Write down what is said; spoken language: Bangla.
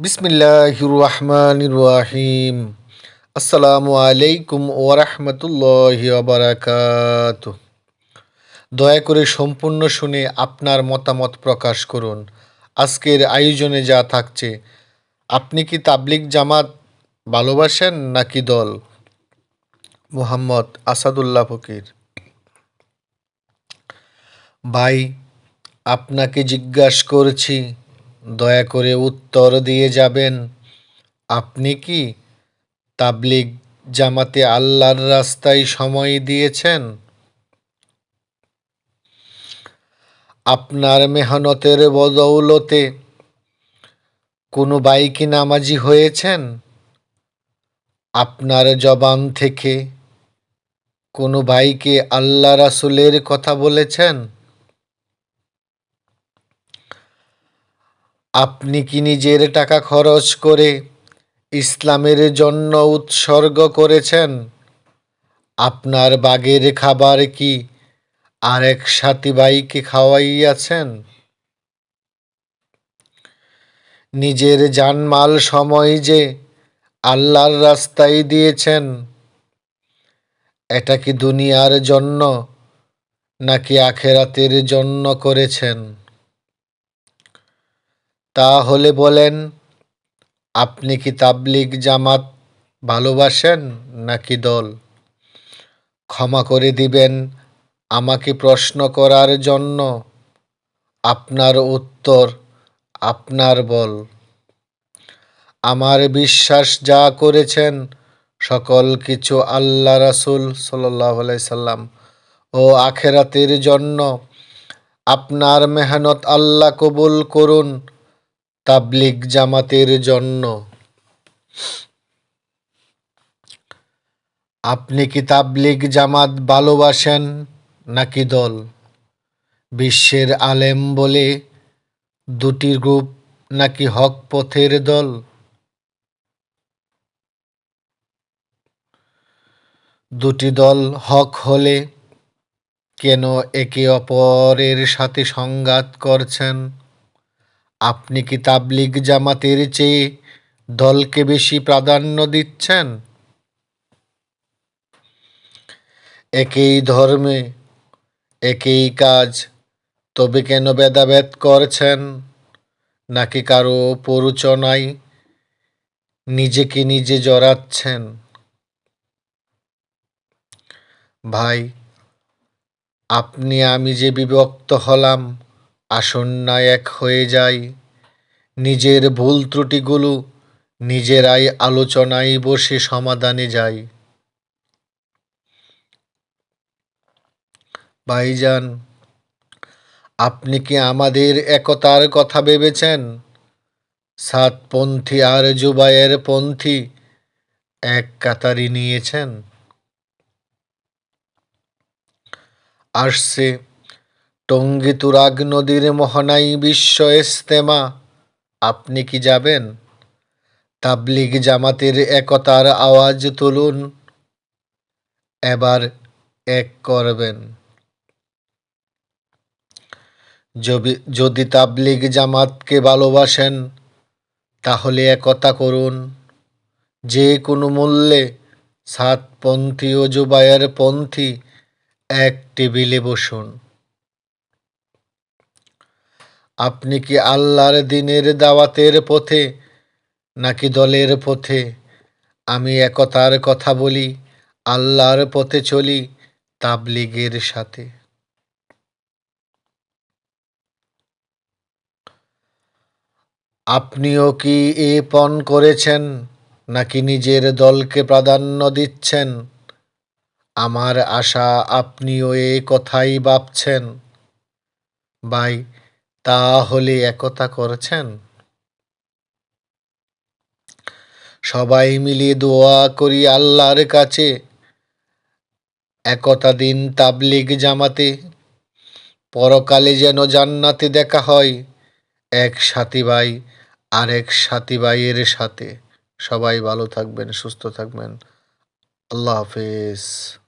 বিসমিল্লাহির রহমানির রহিম আসসালামু আলাইকুম ওরহমতুল্লাহি বারাকাত দয়া করে সম্পূর্ণ শুনে আপনার মতামত প্রকাশ করুন। আজকের আয়োজনে যা থাকছে, আপনি কি তাবলিক জামাত ভালোবাসেন নাকি দল? মোহাম্মদ আসাদুল্লাহ ফকির। ভাই, আপনাকে জিজ্ঞাসা করছি দয়া করে উত্তর দিয়ে যাবেন। আপনি কি তাবলিগ জামাতে আল্লাহর রাস্তায় সময় দিয়েছেন? আপনার মেহনতের বদৌলতে কোনো বাইকি নামাজি হয়েছেন? আপনার জবান থেকে কোনো ভাইকে আল্লাহ রাসুলের কথা বলেছেন? আপনি কি নিজের টাকা খরচ করে ইসলামের জন্য উৎসর্গ করেছেন? আপনার বাগের খাবার কি আরেক সাথী ভাইকে খাওয়াইয়াছেন? নিজের জানমাল সময় যে আল্লাহর রাস্তায় দিয়েছেন, এটা কি দুনিয়ার জন্য নাকি আখেরাতের জন্য করেছেন? তাহলে বলেন, আপনি কি তাবলিগ জামাত ভালোবাসেন নাকি দল? ক্ষমা করে দিবেন, আমাকে প্রশ্ন করার জন্য। আপনার উত্তর, আপনার বল। আমার বিশ্বাস যা করেছেন, সকল কিছু আল্লাহ রাসুল সাল্লাহ সাল্লাম। ও আখেরাতের জন্য আপনার মেহনত আল্লাহ কবুল করুন। তাবলিগ জামাতের জন্য। আপনি কি তাবলিগ জামাত ভালোবাসেন নাকি দল? বিশ্বের আলেম বলে দুটি গ্রুপ নাকি হক পথের দল? দুটি দল হক হলে কেন একে অপরের সাথে সংঘাত করছেন? আপনি কি তাবলিগ জামাতের চেয়ে দলকে বেশি প্রাধান্য দিচ্ছেন? একই ধর্মে, একই কাজ, তবে কেন ভেদাভেদ করছেন? নাকি কারও পরুচনায় নিজেকে নিজে জড়াচ্ছেন? ভাই, আপনি আমি যে বিভক্ত হলাম আসন্না এক হয়ে যাই। নিজের ভুল ত্রুটিগুলো নিজেরাই আলোচনায় বসে সমাধানে যাই। ভাইজান, আপনি কি আমাদের একতার কথা ভেবেছেন? সাতপন্থী আর জুবাইয়ের পন্থী এক কাতারি নিয়েছেন। আসছে টঙ্গী তুরাগ নদীর মোহনাই বিশ্ব ইস্তেমা আপনি কি যাবেন? তাবলিগ জামাতের একতার আওয়াজ তুলুন। এবার এক করবেন। যদি তাবলিগ জামাতকে ভালোবাসেন, তাহলে একতা করুন। যে কোনো মূল্যে সাতপন্থী ও জুবায়ের পন্থী এক টেবিলে বসুন। আপনি কি আল্লাহর দিনের দাওয়াতের পথে নাকি দলের পথে? আমি একতার কথা বলি, আল্লাহর পথে চলি তাবলিগের সাথে। আপনিও কি এ পণ করেছেন নাকি নিজের দলকে প্রাধান্য দিচ্ছেন? আমার আশা আপনিও এ কথাই ভাবছেন। ভাই তাহলে একতা করছেন? সবাই মিলিয়ে দোয়া করি আল্লাহর কাছে। একতা দিন তাবলিগ জামাতে, পরকালে যেন জান্নাতে দেখা হয়, এক সাথী ভাই আরেক সাথী ভাইয়ের সাথে। সবাই ভালো থাকবেন, সুস্থ থাকবেন। আল্লাহ হাফেজ।